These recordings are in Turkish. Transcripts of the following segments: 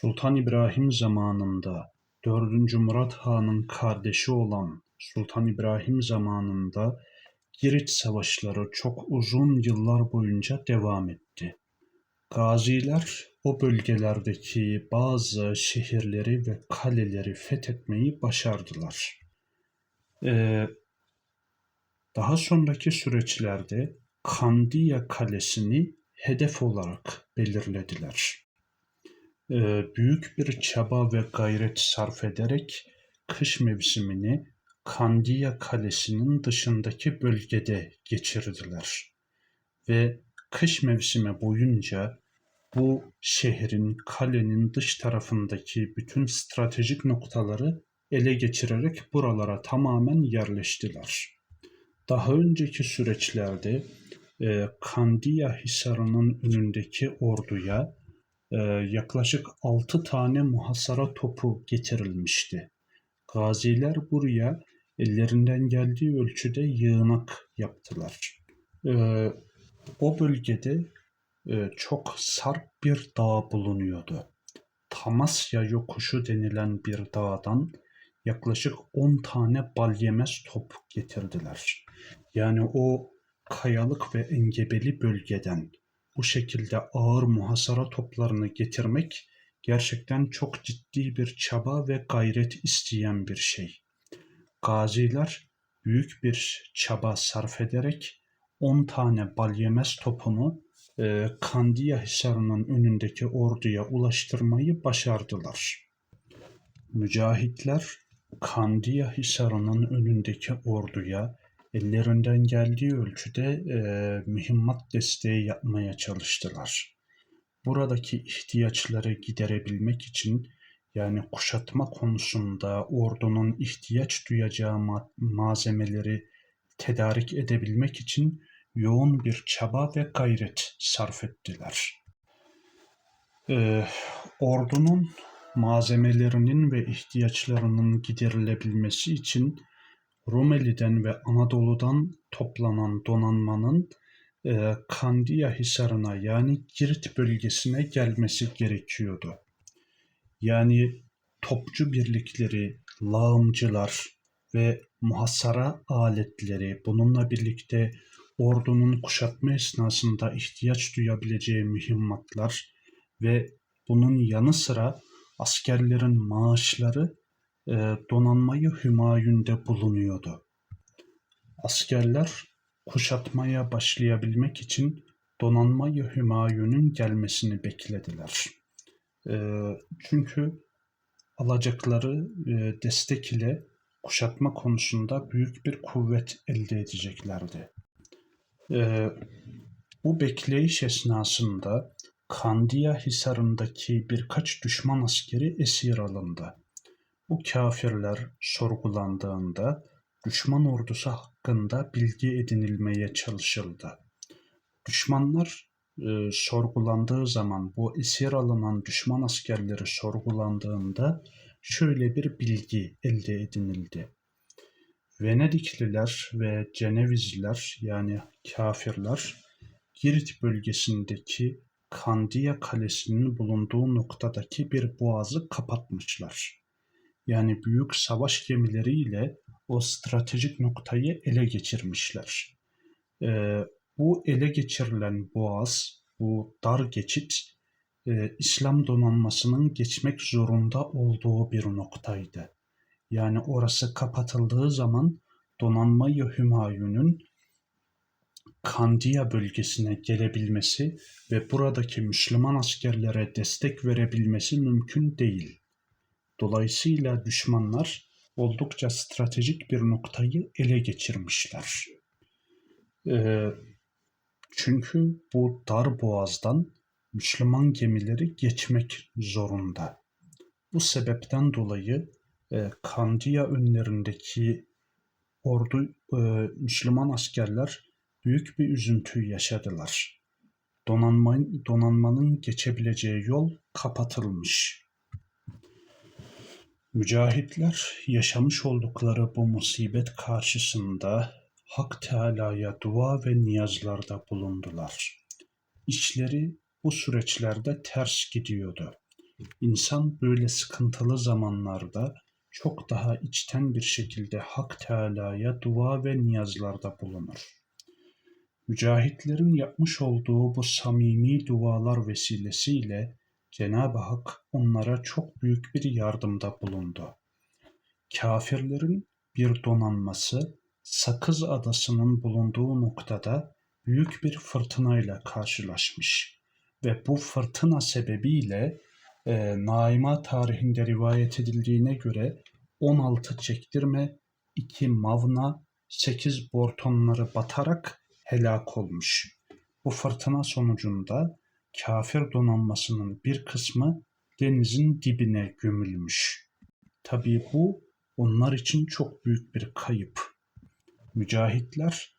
Sultan İbrahim zamanında 4. Murat Han'ın kardeşi olan Sultan İbrahim zamanında Girit savaşları çok uzun yıllar boyunca devam etti. Gaziler o bölgelerdeki bazı şehirleri ve kaleleri fethetmeyi başardılar. Ee, daha sonraki süreçlerde Kandiya Kalesi'ni hedef olarak belirlediler. Ee, büyük bir çaba ve gayret sarf ederek kış mevsimini Kandiya Kalesi'nin dışındaki bölgede geçirdiler. Ve kış mevsimi boyunca bu şehrin, kalenin dış tarafındaki bütün stratejik noktaları ele geçirerek buralara tamamen yerleştiler. Daha önceki süreçlerde e, Kandiya Hisarı'nın önündeki orduya e, yaklaşık 6 tane muhasara topu getirilmişti. Gaziler buraya ellerinden geldiği ölçüde yığınak yaptılar. E, o bölgede e, çok sarp bir dağ bulunuyordu. Tamasya yokuşu denilen bir dağdan yaklaşık 10 tane balyemez top getirdiler. Yani o kayalık ve engebeli bölgeden bu şekilde ağır muhasara toplarını getirmek gerçekten çok ciddi bir çaba ve gayret isteyen bir şey. Gaziler büyük bir çaba sarf ederek 10 tane balyemez topunu e, Kandiya Hisarı'nın önündeki orduya ulaştırmayı başardılar. Mücahitler Kandiya Hisarı'nın önündeki orduya ellerinden geldiği ölçüde e, mühimmat desteği yapmaya çalıştılar. Buradaki ihtiyaçları giderebilmek için yani kuşatma konusunda ordunun ihtiyaç duyacağı ma- malzemeleri tedarik edebilmek için yoğun bir çaba ve gayret sarf ettiler. Ee, ordunun malzemelerinin ve ihtiyaçlarının giderilebilmesi için Rumeli'den ve Anadolu'dan toplanan donanmanın e, Kandiya Hisarı'na yani Girit bölgesine gelmesi gerekiyordu. Yani topçu birlikleri, lağımcılar ve muhasara aletleri bununla birlikte ordunun kuşatma esnasında ihtiyaç duyabileceği mühimmatlar ve bunun yanı sıra askerlerin maaşları donanmayı Hümayun'da bulunuyordu. Askerler kuşatmaya başlayabilmek için donanmayı Hümayun'un gelmesini beklediler. E, çünkü alacakları e, destek ile kuşatma konusunda büyük bir kuvvet elde edeceklerdi. E, bu bekleyiş esnasında Kandiya Hisarı'ndaki birkaç düşman askeri esir alındı. Bu kafirler sorgulandığında düşman ordusu hakkında bilgi edinilmeye çalışıldı. Düşmanlar e, sorgulandığı zaman bu esir alınan düşman askerleri sorgulandığında şöyle bir bilgi elde edinildi. Venedikliler ve Cenevizliler yani kafirler Girit bölgesindeki Kandiya Kalesi'nin bulunduğu noktadaki bir boğazı kapatmışlar. Yani büyük savaş gemileriyle o stratejik noktayı ele geçirmişler. Ee, bu ele geçirilen boğaz, bu dar geçit e, İslam donanmasının geçmek zorunda olduğu bir noktaydı. Yani orası kapatıldığı zaman donanmayı Hümayun'un Kandiya bölgesine gelebilmesi ve buradaki Müslüman askerlere destek verebilmesi mümkün değil. Dolayısıyla düşmanlar oldukça stratejik bir noktayı ele geçirmişler. Ee, çünkü bu dar boğazdan Müslüman gemileri geçmek zorunda. Bu sebepten dolayı e, Kandiya önlerindeki ordu e, Müslüman askerler büyük bir üzüntü yaşadılar. Donanma, donanmanın geçebileceği yol kapatılmış. Mücahitler yaşamış oldukları bu musibet karşısında Hak Teala'ya dua ve niyazlarda bulundular. İşleri bu süreçlerde ters gidiyordu. insan böyle sıkıntılı zamanlarda çok daha içten bir şekilde Hak Teâlâ'ya dua ve niyazlarda bulunur. Mücahitlerin yapmış olduğu bu samimi dualar vesilesiyle Cenab-ı Hak onlara çok büyük bir yardımda bulundu. Kafirlerin bir donanması Sakız Adası'nın bulunduğu noktada büyük bir fırtınayla karşılaşmış ve bu fırtına sebebiyle e, Naima tarihinde rivayet edildiğine göre 16 çektirme, 2 mavna, 8 bortonları batarak helak olmuş. Bu fırtına sonucunda kafir donanmasının bir kısmı denizin dibine gömülmüş. Tabii bu onlar için çok büyük bir kayıp. Mücahitler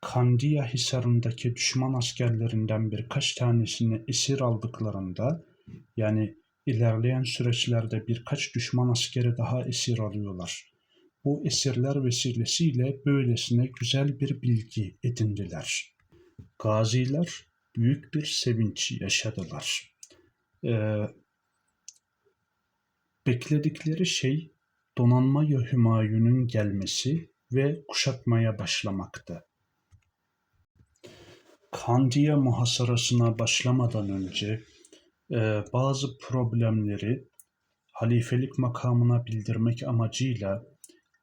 Kandiya Hisarı'ndaki düşman askerlerinden birkaç tanesini esir aldıklarında yani ilerleyen süreçlerde birkaç düşman askeri daha esir alıyorlar. Bu esirler vesilesiyle böylesine güzel bir bilgi edindiler. Gaziler büyük bir sevinç yaşadılar. Ee, bekledikleri şey donanma Hümayun'un gelmesi ve kuşatmaya başlamaktı. Kandiya muhasarasına başlamadan önce e, bazı problemleri halifelik makamına bildirmek amacıyla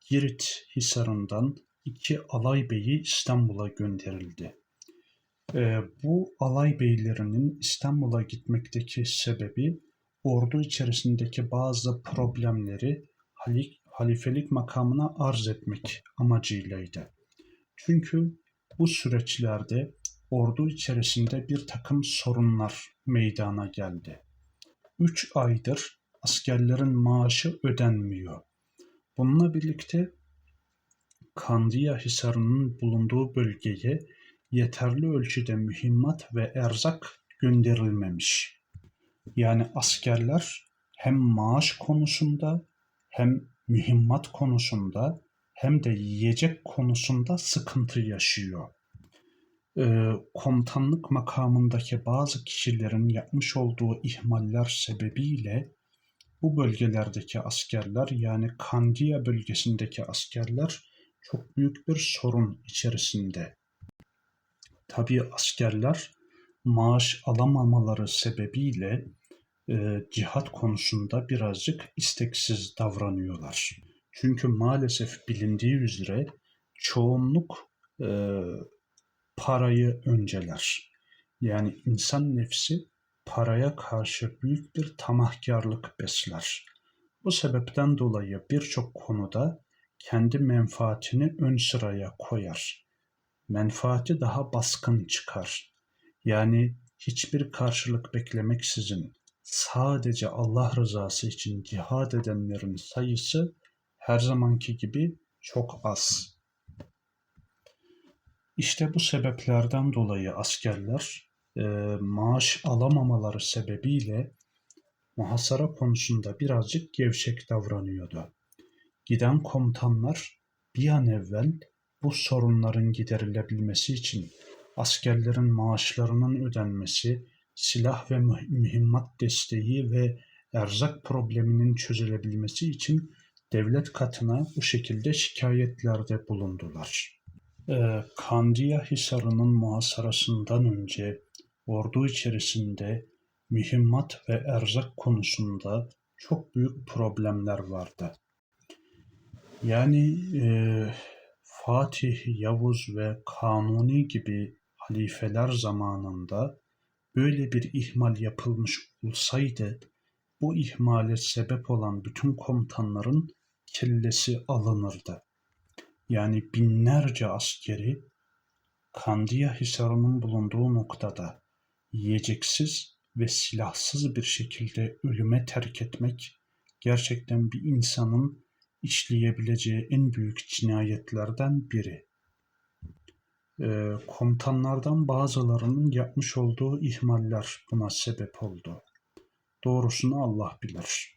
Girit Hisarı'ndan iki alay beyi İstanbul'a gönderildi. E, bu alay beylerinin İstanbul'a gitmekteki sebebi ordu içerisindeki bazı problemleri halifelik makamına arz etmek amacıylaydı. Çünkü bu süreçlerde ordu içerisinde bir takım sorunlar meydana geldi. Üç aydır askerlerin maaşı ödenmiyor. Bununla birlikte Kandiya Hisarı'nın bulunduğu bölgeye yeterli ölçüde mühimmat ve erzak gönderilmemiş. Yani askerler hem maaş konusunda hem mühimmat konusunda hem de yiyecek konusunda sıkıntı yaşıyor. Ee, komutanlık makamındaki bazı kişilerin yapmış olduğu ihmaller sebebiyle bu bölgelerdeki askerler yani Kandiya bölgesindeki askerler çok büyük bir sorun içerisinde. Tabii askerler maaş alamamaları sebebiyle e, cihat konusunda birazcık isteksiz davranıyorlar. Çünkü maalesef bilindiği üzere çoğunluk e, parayı önceler. Yani insan nefsi paraya karşı büyük bir tamahkarlık besler. Bu sebepten dolayı birçok konuda kendi menfaatini ön sıraya koyar. Menfaati daha baskın çıkar. Yani hiçbir karşılık beklemeksizin sadece Allah rızası için cihad edenlerin sayısı her zamanki gibi çok az. İşte bu sebeplerden dolayı askerler e, maaş alamamaları sebebiyle muhasara konusunda birazcık gevşek davranıyordu. Giden komutanlar bir an evvel bu sorunların giderilebilmesi için askerlerin maaşlarının ödenmesi, silah ve mühimmat desteği ve erzak probleminin çözülebilmesi için devlet katına bu şekilde şikayetlerde bulundular. Ee, Kandiya Hisarı'nın muhasarasından önce ordu içerisinde mühimmat ve erzak konusunda çok büyük problemler vardı. Yani e, Fatih, Yavuz ve Kanuni gibi halifeler zamanında böyle bir ihmal yapılmış olsaydı bu ihmale sebep olan bütün komutanların kellesi alınırdı. Yani binlerce askeri Kandiya Hisarı'nın bulunduğu noktada yiyeceksiz ve silahsız bir şekilde ölüme terk etmek gerçekten bir insanın işleyebileceği en büyük cinayetlerden biri e, komutanlardan bazılarının yapmış olduğu ihmaller buna sebep oldu. Doğrusunu Allah bilir.